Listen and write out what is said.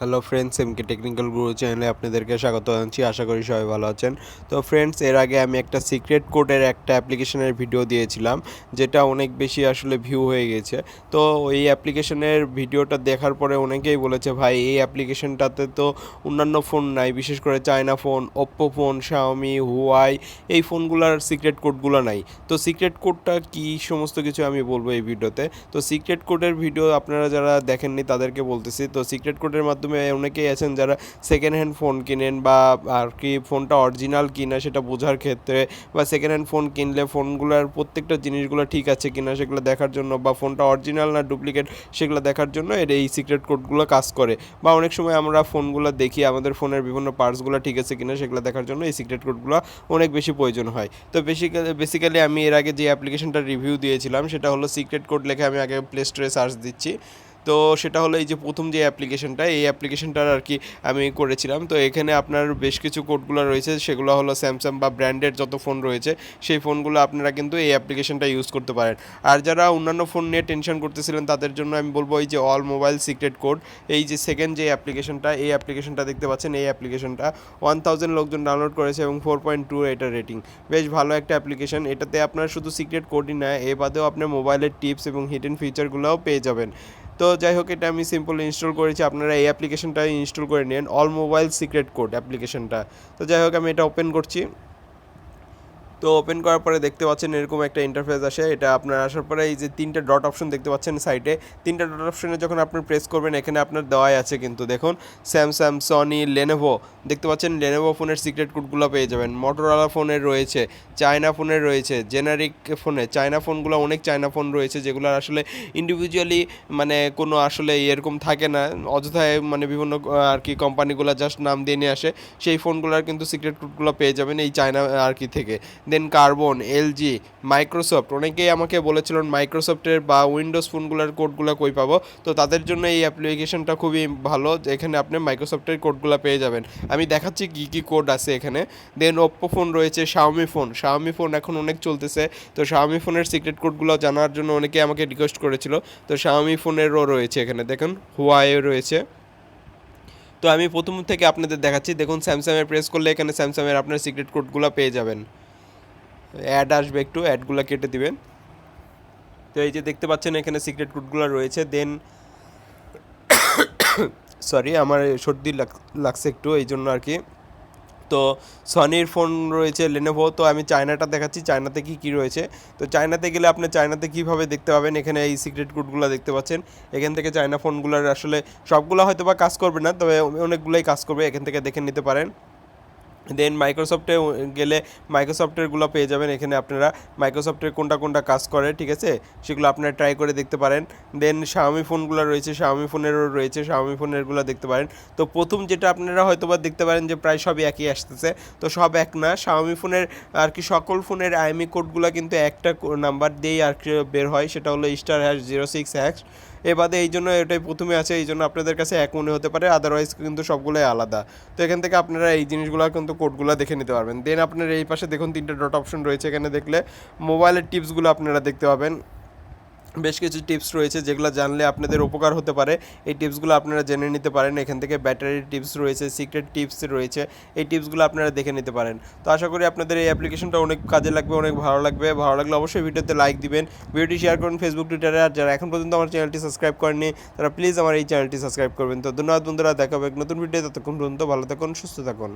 Hello friends MK technical গুরু চ্যানেলে আপনাদেরকে স্বাগত জানাচ্ছি। আশা করি সবাই ভালো আছেন। তো ফ্রেন্ডস এর আগে আমি একটা সিক্রেট কোডের একটা অ্যাপ্লিকেশনের ভিডিও দিয়েছিলাম, যেটা অনেক বেশি আসলে ভিউ হয়ে গেছে। তো এই অ্যাপ্লিকেশনের ভিডিওটা দেখার পরে অনেকেই বলেছে, ভাই, এই অ্যাপ্লিকেশনটাতে তো অন্যান্য ফোন নাই, বিশেষ করে China phone Oppo phone Xiaomi Huawei এই ফোনগুলোর সিক্রেট কোডগুলো নাই। তো সিক্রেট কোডটা কি সমস্ত কিছু আমি বলব এই ভিডিওতে তো। সিক্রেট কোডের ভিডিও আপনারা যারা দেখেননি, তাদেরকে বলতেছি। তো সিক্রেট কোডের মাধ্যমে অনেকেই আছেন যারা সেকেন্ড হ্যান্ড ফোন কিনেন বা আর কি ফোনটা অরিজিনাল কিনা সেটা বোঝার ক্ষেত্রে বা সেকেন্ড হ্যান্ড ফোন কিনলে ফোনগুলোর প্রত্যেকটা জিনিসগুলো ঠিক আছে কিনা সেগুলো দেখার জন্য বা ফোনটা অরিজিনাল না ডুপ্লিকেট সেগুলো দেখার জন্য এর এই সিক্রেট কোডগুলো কাজ করে। বা অনেক সময় আমরা ফোনগুলো দেখি, আমাদের ফোনের বিভিন্ন পার্টসগুলো ঠিক আছে কিনা সেগুলো দেখার জন্য এই সিক্রেট কোডগুলো অনেক বেশি প্রয়োজন হয়। তো বেসিক্যালি বেসিক্যালি আমি এর আগে যে অ্যাপ্লিকেশনটা রিভিউ দিয়েছিলাম সেটা হলো সিক্রেট কোড লেখে আমি আগে প্লে স্টোরে সার্চ দিচ্ছি। তো সেটা হলো এই যে প্রথম যে অ্যাপ্লিকেশনটা এই অ্যাপ্লিকেশনটার আর কি আমি করেছিলাম। তো এখানে আপনার বেশ কিছু কোডগুলো রয়েছে, সেগুলো হলো স্যামসাং বা ব্র্যান্ডের যত ফোন রয়েছে, সেই ফোনগুলো আপনারা কিন্তু এই অ্যাপ্লিকেশনটা ইউজ করতে পারেন। আর যারা অন্যান্য ফোন নিয়ে টেনশন করতেছিলেন, তাদের জন্য আমি বলব এই যে অল মোবাইল সিক্রেট কোড এই যে সেকেন্ড যে অ্যাপ্লিকেশনটা এই অ্যাপ্লিকেশনটা দেখতে পাচ্ছেন, এই অ্যাপ্লিকেশনটা ওয়ান থাউজেন্ড লোকজন ডাউনলোড করেছে এবং ফোর পয়েন্ট টু এটা রেটিং বেশ ভালো একটা অ্যাপ্লিকেশন এটাতে আপনার শুধু সিক্রেট কোডই নয় এ বাদেও আপনার মোবাইলের টিপস এবং হিডেন ফিচারগুলোও পেয়ে যাবেন। তো যাই হোক, এটা আমি সিম্পল ইনস্টল করেছি। আপনারা এই অ্যাপ্লিকেশনটা ইনস্টল করে নিন। অল মোবাইল সিক্রেট কোড অ্যাপ্লিকেশনটা তো যাই হোক, আমি এটা ওপেন করছি। তো ওপেন করার পরে দেখতে পাচ্ছেন এরকম একটা ইন্টারফেস আসে। এটা আপনার আসার পরে এই যে তিনটা ডট অপশন দেখতে পাচ্ছেন সাইডে তিনটা ডট অপশনে যখন আপনি প্রেস করবেন, এখানে আপনার দেওয়াই আছে কিন্তু। দেখুন স্যামসাং সনি লেনোভো দেখতে পাচ্ছেন লেনোভো ফোনের সিক্রেট কোডগুলো পেয়ে যাবেন। মোটরওয়ালা ফোনের রয়েছে চায়না ফোনের রয়েছে জেনারিক ফোনে চায়না ফোনগুলো অনেক চায়না ফোন রয়েছে যেগুলো আসলে ইন্ডিভিজুয়ালি মানে কোনো আসলে এরকম থাকে না। অযথায় মানে বিভিন্ন আর কি কোম্পানিগুলো জাস্ট নাম দিয়ে নিয়ে আসে। সেই ফোনগুলোর কিন্তু সিক্রেট কোডগুলো পেয়ে যাবেন এই চায়না আর কি থেকে। Then Karbonn, LG, Microsoft. অনেকেই আমাকে বলেছিলেন, মাইক্রোসফটের বা উইন্ডোজ ফোনগুলোর কোডগুলো কই পাবো? তো তাদের জন্য এই অ্যাপ্লিকেশনটা খুবই ভালো এখানে আপনি মাইক্রোসফটের কোডগুলো পেয়ে যাবেন। আমি দেখাচ্ছি কী কী কোড আছে এখানে। দেন ওপ্পো ফোন রয়েছে শাওমি ফোন শাওমি ফোন এখন অনেক চলতেছে। তো শাওমি ফোনের সিক্রেট কোডগুলো জানার জন্য অনেকে আমাকে রিকোয়েস্ট করেছিল। তো শাওমি ফোনেরও রয়েছে এখানে। দেখুন হুয়াইও রয়েছে। তো আমি প্রথম থেকে আপনাদের দেখাচ্ছি। দেখুন স্যামসাংয়ের প্রেস করলে এখানে স্যামসাংয়ের আপনার সিক্রেট কোডগুলো পেয়ে যাবেন। অ্যাড আসবে একটু অ্যাডগুলো কেটে দিবেন। তো এই যে দেখতে পাচ্ছেন, এখানে সিক্রেট কোডগুলো রয়েছে। দেন সরি আমার সর্দি লাগ- লাগছে একটু, এই জন্য আর কি। তো সনির ফোন রয়েছে লেনোভো তো আমি চায়নাটা দেখাচ্ছি। চায়নাতে কি কি রয়েছে? তো চায়নাতে গেলে আপনি চায়নাতে কীভাবে দেখতে পাবেন? এখানে এই সিক্রেট কোডগুলো দেখতে পাচ্ছেন। এখান থেকে চায়না ফোনগুলোর আসলে সবগুলো হয়তো বা কাজ করবে না, তবে অনেকগুলোই কাজ করবে। এখান থেকে দেখে নিতে পারেন। দেন মাইক্রোসফটে গেলে মাইক্রোসফটেরগুলো পেয়ে যাবেন। এখানে আপনারা মাইক্রোসফটের কোনটা কোনটা কাজ করে, ঠিক আছে? সেগুলো আপনারা ট্রাই করে দেখতে পারেন। দেন শাওমি ফোনগুলো রয়েছে শাওমি ফোনেরও রয়েছে শাওমি ফোনেরগুলো দেখতে পারেন। তো প্রথম যেটা আপনারা হয়তো বা দেখতে পারেন যে প্রায় সবই একই আসতেছে। তো সব এক না শাওমি ফোনের আর কি সকল ফোনের আইএমই কোডগুলো কিন্তু একটা নাম্বার দিয়েই আর কি বের হয়, সেটা হলো star hash zero six hash এ এই জন্য এটাই প্রথমে আছে, এই জন্য আপনাদের কাছে এক মনে হতে পারে আদারওয়াইজ কিন্তু সবগুলোই আলাদা। তো এখান থেকে আপনারা এই জিনিসগুলো কিন্তু কোডগুলো দেখে নিতে পারবেন। দেন আপনার এই পাশে দেখুন তিনটে ডট অপশন রয়েছে। এখানে দেখলে মোবাইলের টিপসগুলো আপনারা দেখতে পাবেন। বেশ কিছু টিপস রয়েছে যেগুলো জানলে আপনাদের উপকার হতে পারে। এই টিপসগুলো আপনারা জেনে নিতে পারেন। এখান থেকে ব্যাটারির টিপস রয়েছে সিক্রেট টিপস রয়েছে। এই টিপসগুলো আপনারা দেখে নিতে পারেন। তো আশা করি আপনাদের এই অ্যাপ্লিকেশনটা অনেক কাজে লাগবে, অনেক ভালো লাগবে। ভালো লাগলে অবশ্যই ভিডিওতে লাইক দিবেন। ভিডিওটি শেয়ার করুন ফেসবুক টুইটারে আর যারা এখন পর্যন্ত আমার চ্যানেলটি সাবস্ক্রাইব করেননি, তারা প্লিজ আমার এই চ্যানেলটি সাবস্ক্রাইব করবেন। তো ধন্যবাদ বন্ধুরা। দেখা হবে এক নতুন ভিডিও ততক্ষণ পর্যন্ত ভালো থাকুন, সুস্থ থাকুন।